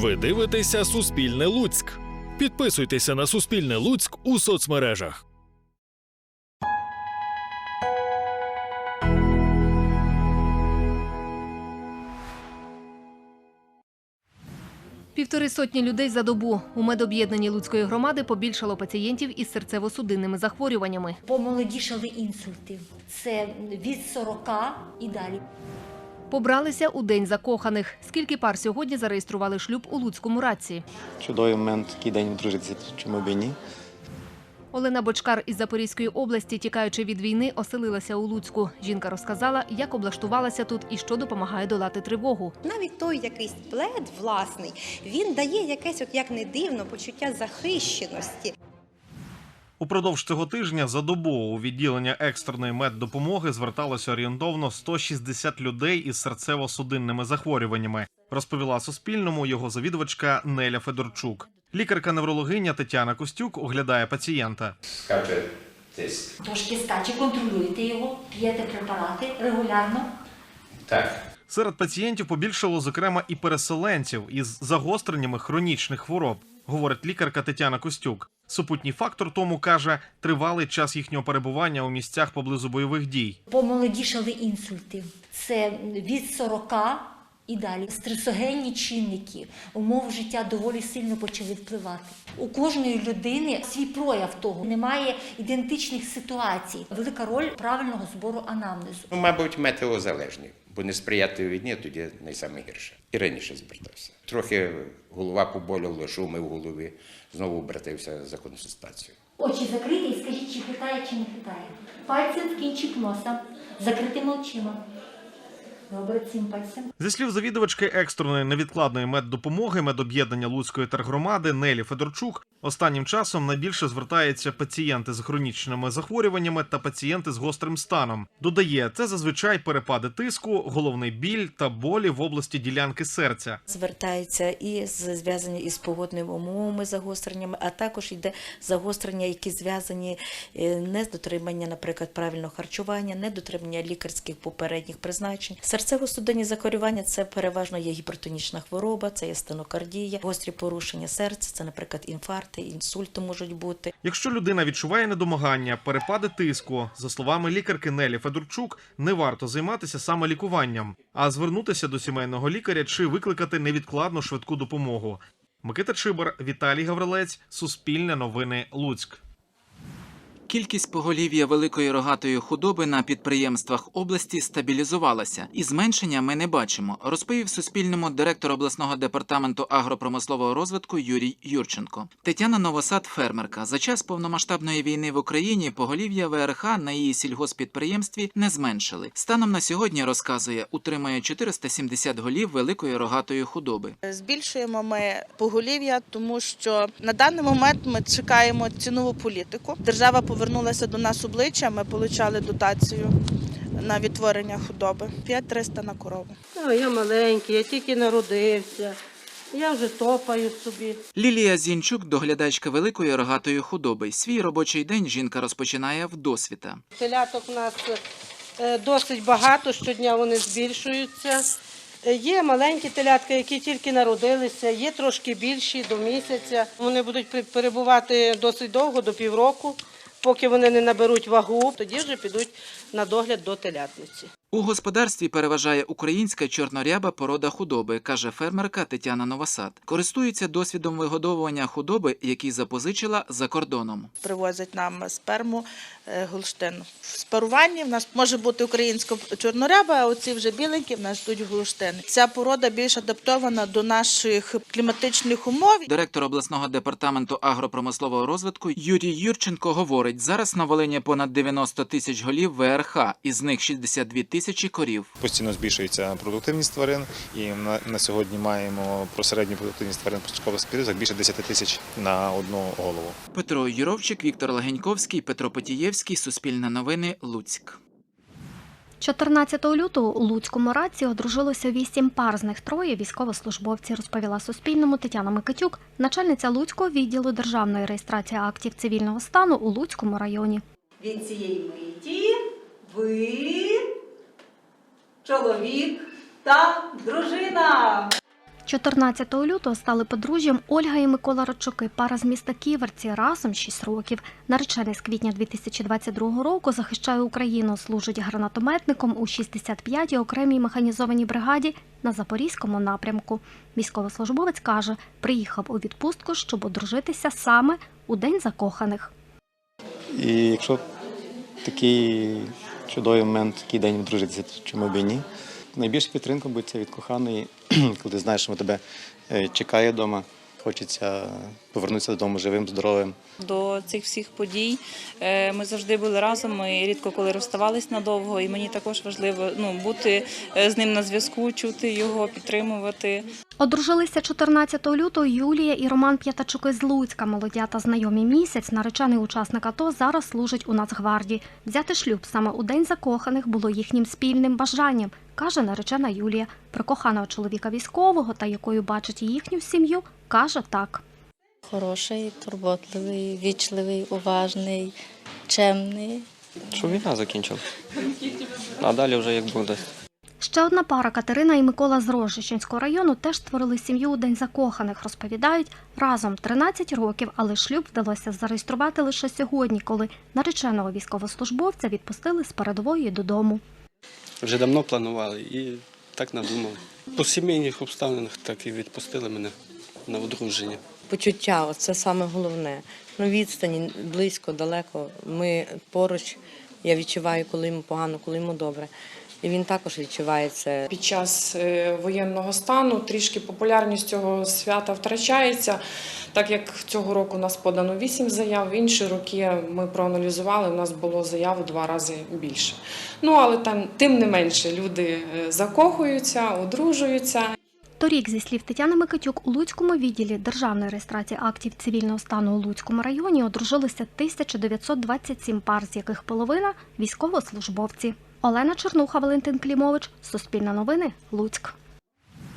Ви дивитеся Суспільне Луцьк. Підписуйтеся на Суспільне Луцьк у соцмережах. Півтори сотні людей за добу. У медоб'єднанні Луцької громади побільшало пацієнтів із серцево-судинними захворюваннями. Помолодішали інсульти. Це від 40 і далі. Побралися у день закоханих. Скільки пар сьогодні зареєстрували шлюб у Луцькому радці? Чудовий момент, такий день одружитися, чому б і ні. Олена Бочкар із Запорізької області, тікаючи від війни, оселилася у Луцьку. Жінка розказала, як облаштувалася тут і що допомагає долати тривогу. Навіть той якийсь плед власний, він дає якесь, от як не дивно, почуття захищеності. Упродовж цього тижня за добу у відділення екстреної меддопомоги зверталося орієнтовно 160 людей із серцево-судинними захворюваннями, розповіла Суспільному його завідувачка Неля Федорчук. Лікарка-неврологиня Тетяна Костюк оглядає пацієнта. скаче тиск. Трошки скаче, контролюєте його, п'єте препарати регулярно. Так. Серед пацієнтів побільшало, зокрема, і переселенців із загостреннями хронічних хвороб, говорить лікарка Тетяна Костюк. Супутній фактор тому каже тривалий час їхнього перебування у місцях поблизу бойових дій. Помолодішали інсульти. Це від 40 і далі. Стресогенні чинники умов життя доволі сильно почали впливати. У кожної людини свій прояв того. Немає ідентичних ситуацій. Велика роль правильного збору анамнезу. Ну, мабуть, метеозалежний, бо не сприяти війні, тоді найгірше. І раніше звертався. Трохи голова поболювала, шуми в голові. Знову обратився за консультацією. Очі закриті і скажіть, чи хитає, чи не хитає. Пальцем в кінчик носа, закритими очима. Добре, цим пальцем. Зі слів завідувачки екстреної невідкладної меддопомоги медоб'єднання Луцької тергромади Нелі Федорчук, останнім часом найбільше звертаються пацієнти з хронічними захворюваннями та пацієнти з гострим станом. Додає, це зазвичай перепади тиску, головний біль та болі в області ділянки серця. звертаються і зв'язані із погодними умовами загостреннями, а також йде загострення, які зв'язані е, не з дотримання, наприклад, правильного харчування, не дотримання лікарських попередніх призначень. Серцево-судинні захворювання це переважно є гіпертонічна хвороба, це є стенокардія, гострі порушення серця, це, наприклад, інфаркти, інсульти можуть бути. Якщо людина відчуває недомагання, перепади тиску, за словами лікарки Нелі Федорчук, не варто займатися саме лікуванням, а звернутися до сімейного лікаря чи викликати невідкладну швидку допомогу. Микита Чибар, Віталій Гаврилець, Суспільне новини Луцьк. Кількість поголів'я великої рогатої худоби на підприємствах області стабілізувалася, і зменшення ми не бачимо, розповів Суспільному директор обласного департаменту агропромислового розвитку Юрій Юрченко. Тетяна Новосад, фермерка. За час повномасштабної війни в Україні поголів'я ВРХ на її сільгоспідприємстві не зменшили. Станом на сьогодні розказує, утримує 470 голів великої рогатої худоби. Збільшуємо ми поголів'я, тому що на даний момент ми чекаємо цінову політику. Держава повернулася до нас обличчя. Ми отримали дотацію на відтворення худоби 5-300 на корову. Я маленький, я тільки народився. Я вже топаю собі. Лілія Зінчук, доглядачка великої рогатої худоби. Свій робочий день жінка розпочинає вдосвіта. Теляток у нас е, досить багато, щодня вони збільшуються. Е, Є маленькі телятка, які тільки народилися, є трошки більші до місяця. Вони будуть перебувати досить довго, до півроку, поки вони не наберуть вагу, тоді вже підуть на догляд до телятниці. У господарстві переважає українська чорноряба порода худоби, каже фермерка Тетяна Новосад. Користується досвідом вигодовування худоби, який запозичила за кордоном. Привозять нам сперму е, Голштин. В спаруванні в нас може бути українська чорноряба, а оці вже біленькі в нас йдуть Голштин. Ця порода більш адаптована до наших кліматичних умов. Директор обласного департаменту агропромислового розвитку Юрій Юрченко говорить: зараз на Волині понад 90 тисяч голів ВРХ, із них 62 тисячі корів. Постійно збільшується продуктивність тварин, і на, сьогодні маємо про середню продуктивність тварин початкових спірізок більше 10 тисяч на одну голову. Петро Юровчик, Віктор Легеньковський, Петро Потієвський, Суспільне новини, Луцьк. 14 лютого у Луцькому раці одружилося вісім пар, з них троє військовослужбовці, розповіла Суспільному Тетяна Микитюк, начальниця Луцького відділу державної реєстрації актів цивільного стану у Луцькому районі. Від цієї миті ви чоловік та дружина. 14 лютого стали подружжям Ольга і Микола Радчуки, пара з міста Ківерці, разом 6 років. Наречений з квітня 2022 року захищає Україну, служить гранатометником у 65-й окремій механізованій бригаді на Запорізькому напрямку. Військовослужбовець каже, приїхав у відпустку, щоб одружитися саме у День закоханих. І якщо такий чудовий момент, який день одружитися, чому б і ні? Найбільша підтримка буде від коханої, коли ти знаєш, що тебе е, чекає вдома, хочеться повернутися додому живим, здоровим. До цих всіх подій е, ми завжди були разом. Ми рідко коли розставались надовго, і мені також важливо ну, бути е, з ним на зв'язку, чути його, підтримувати. Одружилися 14 лютого Юлія і Роман П'ятачуки з Луцька. Молодята знайомі місяць. Наречений учасник АТО зараз служить у Нацгвардії. Взяти шлюб саме у день закоханих було їхнім спільним бажанням, каже наречена Юлія. Про коханого чоловіка військового та якою бачить їхню сім'ю, каже так. Хороший, турботливий, вічливий, уважний, чемний. Щоб війна закінчила. А далі вже як буде. Ще одна пара Катерина і Микола з Рожищенського району теж створили сім'ю у День закоханих. Розповідають разом 13 років, але шлюб вдалося зареєструвати лише сьогодні, коли нареченого військовослужбовця відпустили з передової додому. Вже давно планували і так надумали. По сімейних обставинах так і відпустили мене на одруження. Почуття це саме головне. Ну, відстані близько, далеко. Ми поруч. Я відчуваю, коли йому погано, коли йому добре. І він також відчуває це. Під час е, воєнного стану трішки популярність цього свята втрачається. Так як цього року у нас подано 8 заяв, інші роки ми проаналізували, у нас було заяв у два рази більше. Ну але там, тим не менше, люди е, закохуються, одружуються. Торік, зі слів Тетяни Микитюк, у Луцькому відділі державної реєстрації актів цивільного стану у Луцькому районі одружилися 1927 пар, з яких половина військовослужбовці. Олена Чернуха, Валентин Клімович, Суспільне новини, Луцьк.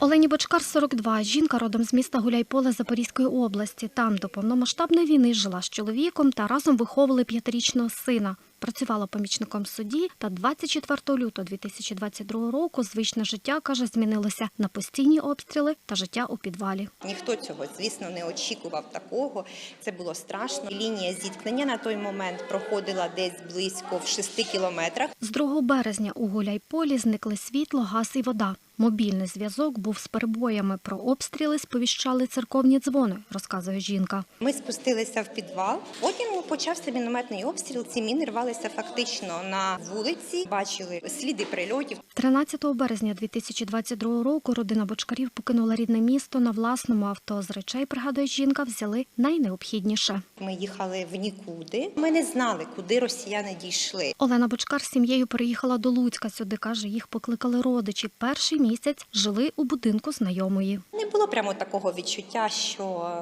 Олені Бочкар 42. Жінка родом з міста Гуляйполе Запорізької області. Там до повномасштабної війни жила з чоловіком та разом виховували п'ятирічного сина. Працювала помічником судді та 24 лютого 2022 року звичне життя, каже, змінилося на постійні обстріли та життя у підвалі. Ніхто цього, звісно, не очікував такого. Це було страшно. Лінія зіткнення на той момент проходила десь близько в 6 кілометрах. З 2 березня у Гуляйполі зникли світло, газ і вода. Мобільний зв'язок був з перебоями. Про обстріли сповіщали церковні дзвони, розказує жінка. Ми спустилися в підвал. Потім почався мінометний обстріл. Ці міни рвалися фактично на вулиці. Бачили сліди прильотів. 13 березня 2022 року родина бочкарів покинула рідне місто на власному авто. З речей, пригадує жінка, взяли найнеобхідніше. Ми їхали в нікуди. Ми не знали, куди росіяни дійшли. Олена Бочкар з сім'єю переїхала до Луцька. Сюди каже, їх покликали родичі. Перший місяць жили у будинку знайомої. Не було прямо такого відчуття, що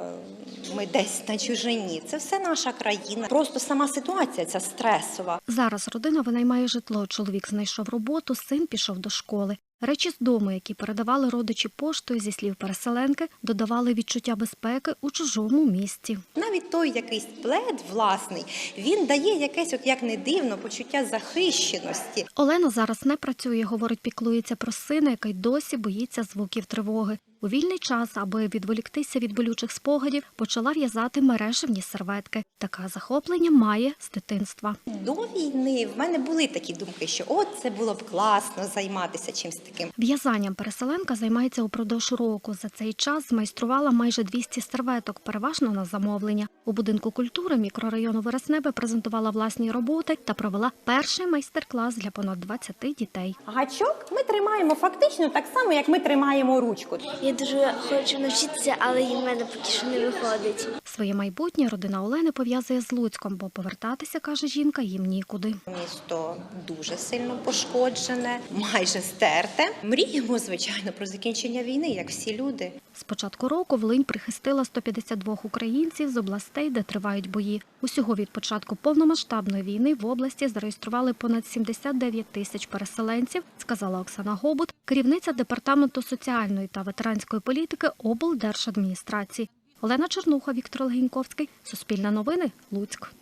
ми десь на чужині. Це все наша країна. Просто сама ситуація ця стресова. Зараз родина винаймає житло. Чоловік знайшов роботу, син пішов до школи. Речі з дому, які передавали родичі поштою, зі слів переселенки, додавали відчуття безпеки у чужому місті. Навіть той якийсь плед власний, він дає якесь, от як не дивно, почуття захищеності. Олена зараз не працює, говорить, піклується про сина, який досі боїться звуків тривоги. У вільний час, аби відволіктися від болючих спогадів, почала в'язати мережевні серветки. Таке захоплення має з дитинства. До війни в мене були такі думки, що от це було б класно займатися чимось таким. В'язанням переселенка займається упродовж року. За цей час змайструвала майже 200 серветок, переважно на замовлення. У будинку культури мікрорайону Вереснебе презентувала власні роботи та провела перший майстер-клас для понад 20 дітей. Гачок ми тримаємо фактично так само, як ми тримаємо ручку. Дуже хочу навчитися, але в мене поки що не виходить. Своє майбутнє родина Олени пов'язує з Луцьком, бо повертатися, каже жінка, їм нікуди. Місто дуже сильно пошкоджене, майже стерте. Мріємо, звичайно, про закінчення війни, як всі люди. З початку року Волинь прихистила 152 українців з областей, де тривають бої. Усього від початку повномасштабної війни в області зареєстрували понад 79 тисяч переселенців, сказала Оксана Гобут, керівниця департаменту соціальної та ветеранської політики облдержадміністрації. Олена Чернуха, Віктор Легіньковський, Суспільне новини, Луцьк.